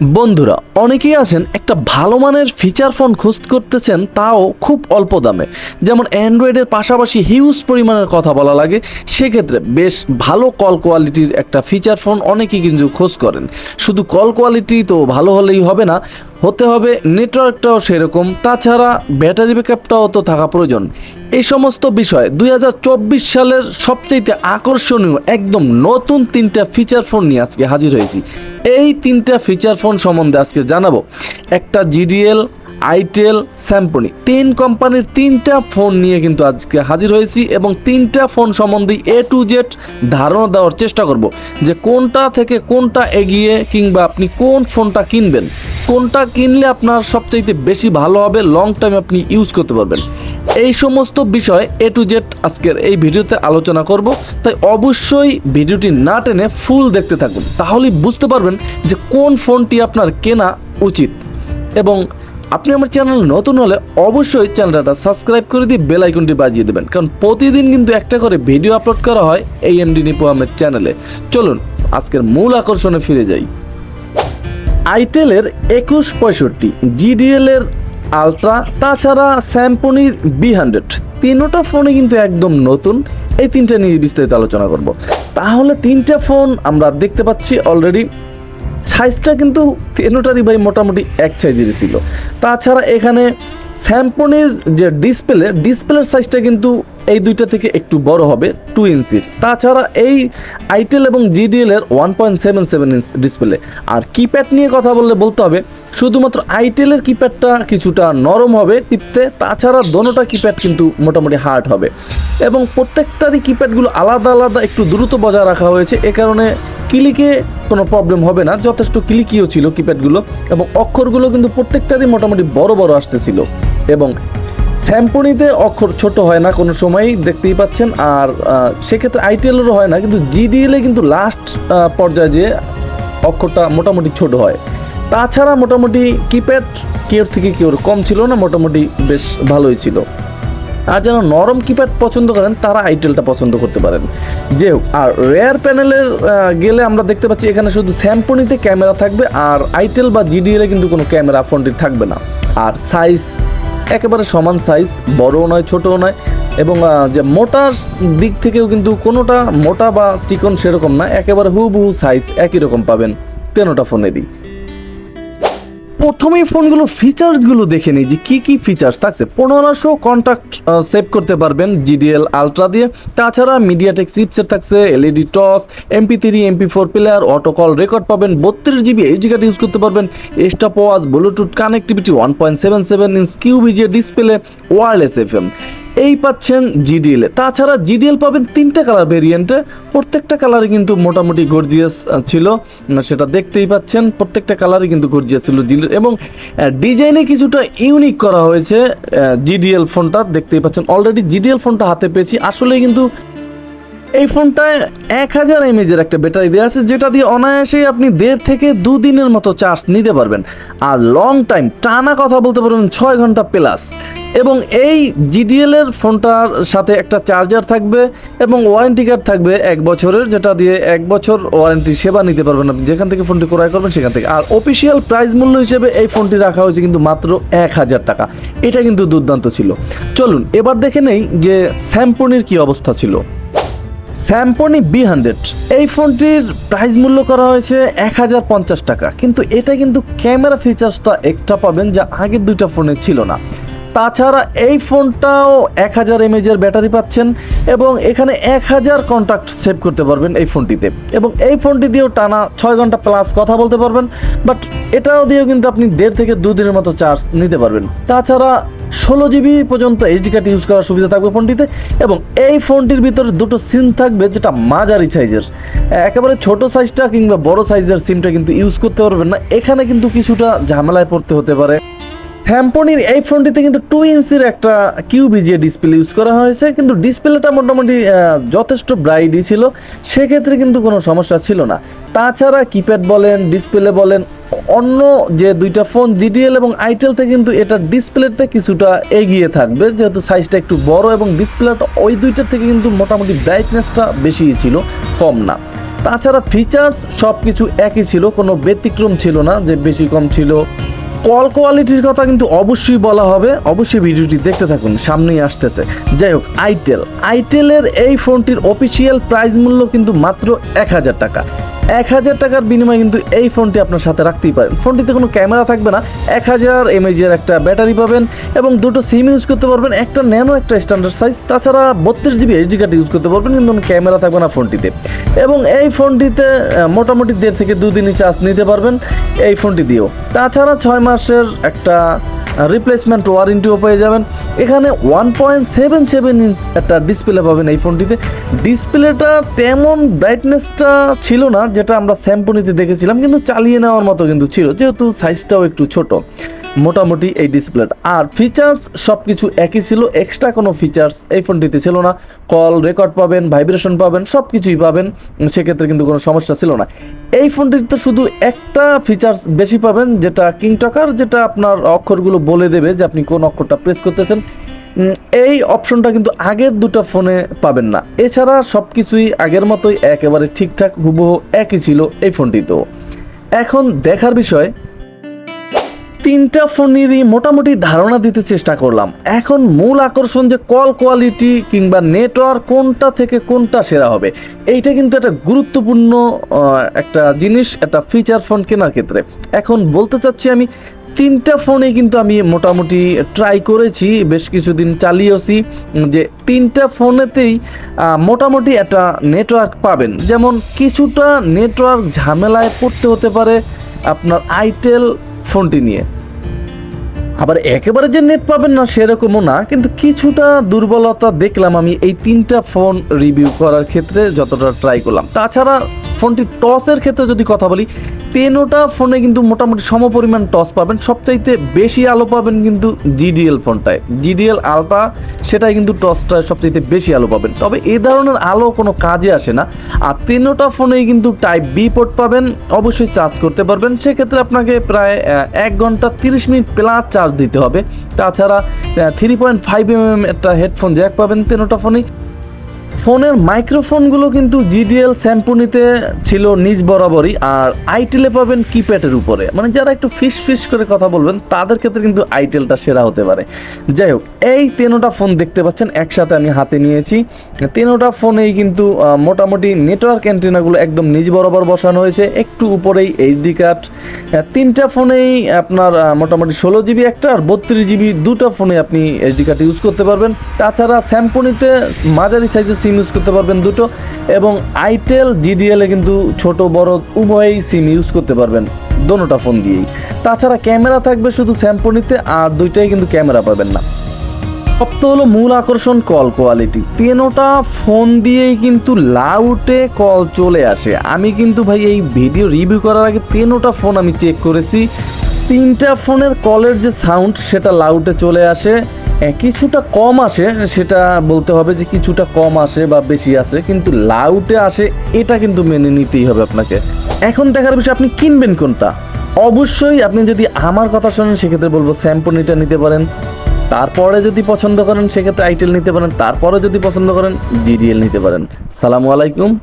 বন্ধুরা, অনেকেই আছেন, একটা ভালো মানের ফিচার ফোন খোঁজ করতেছেন, তাও খুব অল্প দামে। যেমন অ্যান্ড্রয়েডের পাশাপাশি হিউজ পরিমাণের কথা বলা লাগে, সেক্ষেত্রে বেশ ভালো কল কোয়ালিটির একটা ফিচার ফোন অনেকেই কিন্তু খোঁজ করেন। শুধু কল কোয়ালিটি তো ভালো হলেই হবে না হতে হবে নেটওয়ার্কটাও সেরকম। তাছাড়া ব্যাটারি ব্যাকআপটাও তো থাকা প্রয়োজন। এই সমস্ত বিষয় দুই হাজার চব্বিশ সালের সবচেয়ে আকর্ষণীয় একদম নতুন তিনটা ফিচার ফোন নিয়ে আজকে হাজির হয়েছি। এই তিনটা ফিচার ফোন সম্বন্ধে আজকে জানাব। একটা জিডিএল আইটেল, স্যাম্পনি, তিন কোম্পানির তিনটা ফোন নিয়ে কিন্তু আজকে হাজির হয়েছি এবং তিনটা ফোন সম্বন্ধে এ টু জেড ধারণা দেওয়ার চেষ্টা করব যে কোনটা থেকে কোনটা এগিয়ে কিংবা আপনি কোন ফোনটা কিনবেন। কোনটা কিনলে আপনার সবচাইতে বেশি ভালো হবে লং টাইম আপনি ইউজ করতে পারবেন। এই সমস্ত বিষয় এ টু জেড আজকের এই ভিডিওতে আলোচনা করব। তাই অবশ্যই ভিডিওটি না টেনে ফুল দেখতে থাকুন। তাহলেই বুঝতে পারবেন যে কোন ফোনটি আপনার কেনা উচিত। এবং আপনি আমার চ্যানেল নতুন হলে অবশ্যই চ্যানেলটা সাবস্ক্রাইব করে দিয়ে বেল আইকনটি বাজিয়ে দেবেন। কারণ প্রতিদিন কিন্তু একটা করে ভিডিও আপলোড করা হয় এই এমডি নিপু চ্যানেলে। চলুন, আজকের মূল আকর্ষণে ফিরে যাই। আইটেলের একুশ পঁয়ষট্টি জিডিএল এর আলট্রা তাছাড়া স্যাম্পনির বি হান্ড্রেড তিনোটা ফোনে কিন্তু একদম নতুন। এই তিনটা নিয়ে বিস্তারিত আলোচনা করব। তাহলে তিনটা ফোন আমরা দেখতে পাচ্ছি অলরেডি সাইজটা কিন্তু তিনোটারই ভাই মোটামুটি এক সাইজেরই ছিল। তাছাড়া এখানে স্যাম্পনির যে ডিসপ্লে ডিসপ্লের সাইজটা কিন্তু এই দুইটা থেকে একটু বড় হবে টু ইঞ্চির তাছাড়া এই আইটেল এবং জিডিএল এর one point seven seven inch display আর কিপ্যাড নিয়ে কথা বললে বলতে হবে, শুধুমাত্র আইটেলের কিপ্যাডটা কিছুটা নরম হবে টিপতে, তাছাড়া দোনোটা কিপ্যাড কিন্তু মোটামুটি হার্ড হবে। এবং প্রত্যেকটারই কিপ্যাডগুলো আলাদা আলাদা একটু দ্রুত বজায় রাখা হয়েছে, এ কারণে ক্লিকে কোনো প্রবলেম হবে না। যথেষ্ট ক্লিকিও ছিল কিপ্যাডগুলো এবং অক্ষরগুলো কিন্তু প্রত্যেকটারই মোটামুটি বড় বড় আসতেছিল। এবং স্যাম্পনিতে অক্ষর ছোট হয় না কোনো সময়ই, দেখতেই পাচ্ছেন। আর সেক্ষেত্রে আইটিএলেরও হয় না, কিন্তু জিডিএলে কিন্তু লাস্ট পর্যায়ে যে অক্ষরটা মোটামুটি ছোট হয়। তাছাড়া মোটামুটি কিপ্যাড কেউর থেকে কেউর কম ছিল না, মোটামুটি বেশ ভালোই ছিল। আর যারা নরম কিপ্যাড পছন্দ করেন, তারা আইটেলটা পছন্দ করতে পারেন। যে হোক, আর রেয়ার প্যানেলের গেলে আমরা দেখতে পাচ্ছি এখানে শুধু স্যাম্পনিতে ক্যামেরা থাকবে, আর আইটেল বা জিডিএলে কিন্তু কোনো ক্যামেরা ফোনটি থাকবে না। আর সাইজ একেবারে সমান সাইজ বড়ও নয়, ছোটও নয়, এবং যে মোটার দিক থেকেও কিন্তু কোনোটা মোটা বা চিকন সেরকম না, একেবারে হুবহু সাইজ একই রকম পাবেন তেনোটা ফোনেরই প্রথমেই ফোনগুলো ফিচার্সগুলো দেখে নিই যে কী কী ফিচার্স থাকছে। পনেরোশো কন্ট্যাক্ট সেভ করতে পারবেন জিডিএল আলট্রা দিয়ে। তাছাড়া মিডিয়াটেক চিপসেট থাকছে LED toss MP three MP four player auto call record পাবেন, বত্রিশ জিবি এইচডি কার্ড ইউজ করতে পারবেন। এক্সট্রা ওয়াজ Bluetooth connectivity one point seven seven inch QVGA display wireless F M এই পাচ্ছেন GDL. তাছাড়া জিডিএল পাবেন তিনটা কালার ভেরিয়েন্টে প্রত্যেকটা কালারই কিন্তু মোটামুটি গর্জিয়াস ছিল। সেটা দেখতেই পাচ্ছেন, প্রত্যেকটা কালারই কিন্তু গর্জিয়াস ছিল জিডিএল। এবং ডিজাইনে কিছুটা ইউনিক করা হয়েছে জিডিএল ফোনটা, দেখতেই পাচ্ছেন। অলরেডি জিডিএল ফোনটা হাতে পেয়েছি। আসলে কিন্তু এই ফোনটায় এক হাজার এমএজের একটা ব্যাটারি দেওয়া আছে, যেটা দিয়ে অনায়াসেই আপনি দেড় থেকে দুদিনের মতো চার্জ নিতে পারবেন। আর লং টাইম টানা কথা বলতে পারবেন ছয় ঘণ্টা প্লাস এবং এই জিডিএল এর ফোনটার সাথে একটা চার্জার থাকবে এবং ওয়ারেন্টি কার্ড থাকবে এক বছরের, যেটা দিয়ে এক বছর ওয়ারেন্টি সেবা নিতে পারবেন আপনি। যেখান থেকে ফোনটি ক্রয় করবেন, সেখান থেকে। আর অফিসিয়াল প্রাইস মূল্য হিসেবে এই ফোনটি রাখা হয়েছে কিন্তু মাত্র এক হাজার টাকা। এটা কিন্তু দুর্দান্ত ছিল। চলুন, এবার দেখে নেই যে স্যাম্পনির কি অবস্থা ছিল। স্যাম্পনি বি হান্ড্রেড এই ফোনটির প্রাইস মূল্য করা হয়েছে এক হাজার পঞ্চাশ টাকা। কিন্তু এটা কিন্তু ক্যামেরা ফিচার্সটা এক্সট্রা পাবেন যা আগের দুইটা ফোনে ছিল না। তাছাড়া এই ফোনটাও এক হাজার এমএজের ব্যাটারি পাচ্ছেন এবং এখানে এক হাজার কন্ট্যাক্ট সেভ করতে পারবেন এই ফোনটিতে। এবং এই ফোনটি দিয়েও টানা ছয় ঘণ্টা প্লাস কথা বলতে পারবেন বাট এটাও দিয়েও কিন্তু আপনি দেড় থেকে দুদিনের মতো চার্জ নিতে পারবেন। তাছাড়া ষোলো জিবি পর্যন্ত এইচডি কার্ড ইউজ করার সুবিধা থাকবে ফোনটিতে এবং এই ফোনটির ভিতরে দুটো সিম থাকবে যেটা মাঝারি সাইজের একেবারে ছোট সাইজটা কিংবা বড় সাইজের সিমটা কিন্তু ইউজ করতে পারবেন না। এখানে কিন্তু কিছুটা ঝামেলায় পড়তে হতে পারে। স্যাম্পনির এই ফোনটিতে কিন্তু টু ইঞ্চির একটা কিউবিজিএ ডিসপ্লে ইউজ করা হয়েছে। কিন্তু ডিসপ্লেটা মোটামুটি যথেষ্ট ব্রাইটই ছিল। সেক্ষেত্রে কিন্তু কোনো সমস্যা ছিল না। তাছাড়া কিপ্যাড বলেন ডিসপ্লে বলেন, অন্য যে দুইটা ফোন জিডিএল এবং আইটেল থেকে কিন্তু এটা ডিসপ্লেতে কিছুটা এগিয়ে থাকবে। যেহেতু সাইজটা একটু বড় এবং ডিসপ্লেটা ওই দুইটার থেকে কিন্তু মোটামুটি ব্রাইটনেসটা বেশি ছিল, কম না। তাছাড়া ফিচার্স সব কিছু একই ছিল, কোনো ব্যতিক্রম ছিল না যে বেশি কম ছিল। কল কোয়ালিটির কথা কিন্তু অবশ্যই বলা হবে। অবশ্যই ভিডিওটি দেখতে থাকুন, সামনেই আসতেছে। যাই হোক আইটেল আইটেলের এই ফোনটির অফিসিয়াল প্রাইস মূল্য কিন্তু মাত্র এক হাজার টাকা। এক হাজার টাকার বিনিময়ে কিন্তু এই ফোনটি আপনার সাথে রাখতেই পারেন। ফোনটিতে কোনো ক্যামেরা থাকবে না, এক হাজার এমএজের একটা ব্যাটারি পাবেন এবং দুটো সিম ইউজ করতে পারবেন, একটা ন্যানো একটা স্ট্যান্ডার্ড সাইজ তাছাড়া বত্রিশ জিবি এইচডি কার্ড ইউজ করতে পারবেন, কিন্তু কোনো ক্যামেরা থাকবে না ফোনটিতে। এবং এই ফোনটিতে মোটামুটি দেড় থেকে দুদিনই চার্জ নিতে পারবেন, এই ফোনটি দিয়েও। তাছাড়া ছয় মাসের একটা রিপ্লেসমেন্ট ওয়ারেন্টিও পেয়ে যাবেন। এখানে one point seven seven inch একটা ডিসপ্লে পাবেন এই ফোনটিতে ডিসপ্লেটা তেমন ব্রাইটনেসটা ছিল না, যেটা আমরা স্যাম্পনিতে দেখেছিলাম, কিন্তু চালিয়ে নেওয়ার মতো কিন্তু ছিল, যেহেতু সাইজটাও একটু ছোট। মোটামুটি এই ডিসপ্লেটা আর ফিচার্স সব কিছু একই ছিল এক্সট্রা কোনো ফিচার্স এই ফোনটিতে ছিল না। কল রেকর্ড পাবেন ভাইব্রেশন পাবেন সব কিছুই পাবেন, সেক্ষেত্রে কিন্তু কোনো সমস্যা ছিল না। এই ফোনটিতে শুধু একটা ফিচার্স বেশি পাবেন, যেটা কিং টকার যেটা আপনার অক্ষরগুলো বলে দেবে যে আপনি কোন অক্ষরটা প্রেস করতেছেন। এই অপশনটা কিন্তু আগের দুটো ফোনে পাবেন না। এছাড়া সব কিছুই আগের মতোই একেবারে ঠিকঠাক, হুবহু একই ছিল এই ফোনটিতেও এখন দেখার বিষয় তিনটা ফোনেরই মোটামুটি ধারণা দিতে চেষ্টা করলাম। এখন মূল আকর্ষণ যে কল কোয়ালিটি কিংবা নেটওয়ার্ক কোনটা থেকে কোনটা সেরা হবে, এইটা কিন্তু একটা গুরুত্বপূর্ণ একটা জিনিস, একটা ফিচার ফোন কেনার ক্ষেত্রে। এখন বলতে চাচ্ছি আমি, তিনটা ফোনে কিন্তু আমি মোটামুটি ট্রাই করেছি, বেশ কিছুদিন চালিয়েছি যে তিনটা ফোনেতেই মোটামুটি একটা নেটওয়ার্ক পাবেন। যেমন কিছুটা নেটওয়ার্ক ঝামেলায় পড়তে হতে পারে, আপনার আইটেল ফোনটি নিয়ে। আবার একেবারে যে নেট পাবেন না সেরকমও না, কিন্তু কিছুটা দুর্বলতা দেখলাম আমি এই তিনটা ফোন রিভিউ করার ক্ষেত্রে যতটা ট্রাই করলাম। তাছাড়া ফোনটি টসের ক্ষেত্রে যদি কথা বলি, তেনোটা ফোনে কিন্তু মোটামুটি সমপরিমাণ টস পাবেন। সবচাইতে বেশি আলো পাবেন কিন্তু জিডিএল ফোনটায়। জিডিএল আলট্রা সেটাই কিন্তু টসটায় সবচাইতে বেশি আলো পাবেন। তবে এ ধরনের আলো কোনো কাজে আসে না। আর তেনোটা ফোনেই কিন্তু টাইপ বি পোর্ট পাবেন, অবশ্যই চার্জ করতে পারবেন। সেক্ষেত্রে আপনাকে প্রায় এক ঘণ্টা তিরিশ মিনিট প্লাস চার্জ দিতে হবে। তাছাড়া three point five M M একটা হেডফোন জ্যাক পাবেন তিনোটা ফোনেই। ফোনের মাইক্রোফোনগুলো কিন্তু জিডিএল স্যাম্পুনিতে ছিল নিজ বরাবরই, আর আইটেলে পাবেন কিপ্যাডের উপরে। মানে যারা একটু ফিস ফিস করে কথা বলবেন, তাদের ক্ষেত্রে কিন্তু আইটেলটা সেরা হতে পারে। যাই হোক, এই তেনোটা ফোন দেখতে পাচ্ছেন, একসাথে আমি হাতে নিয়েছি। তেনোটা ফোনেই কিন্তু মোটামুটি নেটওয়ার্ক অ্যান্টেনাগুলো একদম নিজ বরাবর বসানো হয়েছে, একটু উপরেই এইচডি কার্ড তিনটা ফোনেই আপনার মোটামুটি ষোলো জিবি একটা, আর বত্রিশ জিবি দুটো ফোনে আপনি এইচডি কার্ড ইউজ করতে পারবেন। তাছাড়া স্যাম্পনিতে মাঝারি সাইজের সিম ইউজ করতে পারবেন দুটো এবং আইটেল জিডিএল এ কিন্তু ছোট, বড় উভয়ই সিম ইউজ করতে পারবেন দোনোটা ফোন দিয়েই। তাছাড়া ক্যামেরা থাকবে শুধু স্যাম্পনিতে আর দুইটাই কিন্তু ক্যামেরা পাবেন না। সপ্তাহ হলো মূল আকর্ষণ কল কোয়ালিটি তেনোটা ফোন দিয়েই কিন্তু লাউটে কল চলে আসে। আমি কিন্তু ভাই এই ভিডিও রিভিউ করার আগে তেনোটা ফোন আমি চেক করেছি। তিনটা ফোনের কলের যে সাউন্ড সেটা লাউটে চলে আসে। কিছুটা কম আসে, সেটা বলতে হবে যে কিছুটা কম আসে বা বেশি আসে, কিন্তু লাউটে আসে, এটা কিন্তু মেনে নিতেই হবে আপনাকে। এখন দেখার বিষয়, আপনি কিনবেন কোনটা? অবশ্যই আপনি যদি আমার কথা শোনেন, সেক্ষেত্রে বলব স্যাম্পনিটা নিতে পারেন। তারপরে যদি পছন্দ করেন, সেক্ষেত্রে আইটেল নিতে পারেন। তারপরে যদি পছন্দ করেন, ডিডিএল নিতে পারেন। সালামু আলাইকুম।